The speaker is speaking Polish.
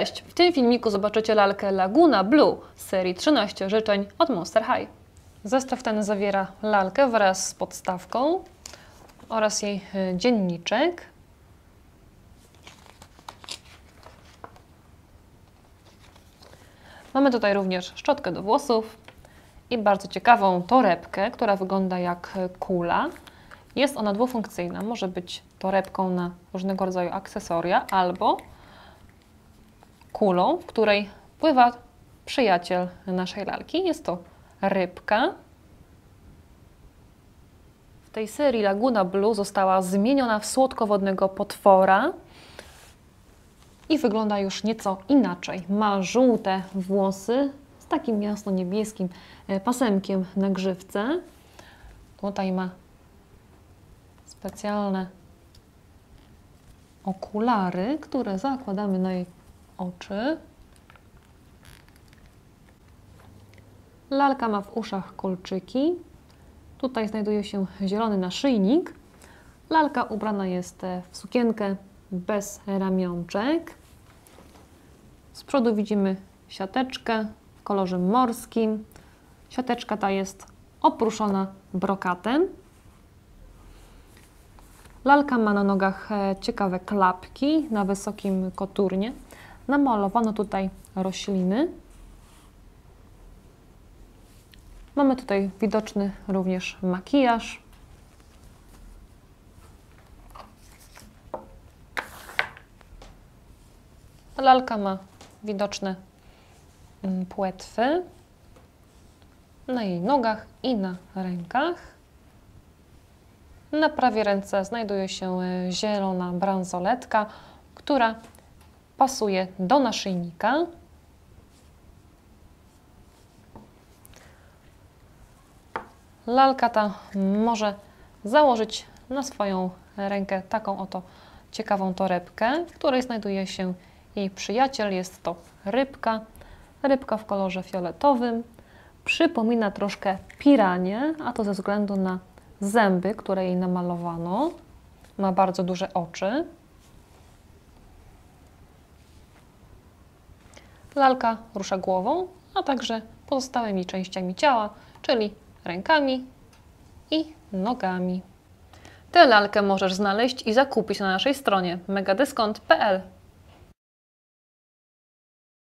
Cześć! W tym filmiku zobaczycie lalkę Laguna Blue z serii 13 życzeń od Monster High. Zestaw ten zawiera lalkę wraz z podstawką oraz jej y, dzienniczek. Mamy tutaj również szczotkę do włosów i bardzo ciekawą torebkę, która wygląda jak kula. Jest ona dwufunkcyjna. Może być torebką na różnego rodzaju akcesoria albo kulą, w której pływa przyjaciel naszej lalki. Jest to rybka. W tej serii Laguna Blue została zmieniona w słodkowodnego potwora i wygląda już nieco inaczej. Ma żółte włosy z takim jasno-niebieskim e, pasemkiem na grzywce. Tutaj ma specjalne okulary, które zakładamy na jej oczy. Lalka ma w uszach kolczyki. Tutaj znajduje się zielony naszyjnik. Lalka ubrana jest w sukienkę bez ramionczek. Z przodu widzimy siateczkę w kolorze morskim. Siateczka ta jest opruszona brokatem. Lalka ma na nogach e, ciekawe klapki na wysokim koturnie. Namalowano tutaj rośliny. Mamy tutaj widoczny również makijaż. Lalka ma widoczne mm, płetwy na jej nogach i na rękach. Na prawej ręce znajduje się e, zielona bransoletka, która pasuje do naszyjnika. Lalka ta może założyć na swoją rękę taką oto ciekawą torebkę, w której znajduje się jej przyjaciel. Jest to rybka, rybka w kolorze fioletowym. Przypomina troszkę piranie, a to ze względu na zęby, które jej namalowano. Ma bardzo duże oczy. Lalka rusza głową, a także pozostałymi częściami ciała, czyli rękami i nogami. Tę lalkę możesz znaleźć i zakupić na naszej stronie megadyskont.pl.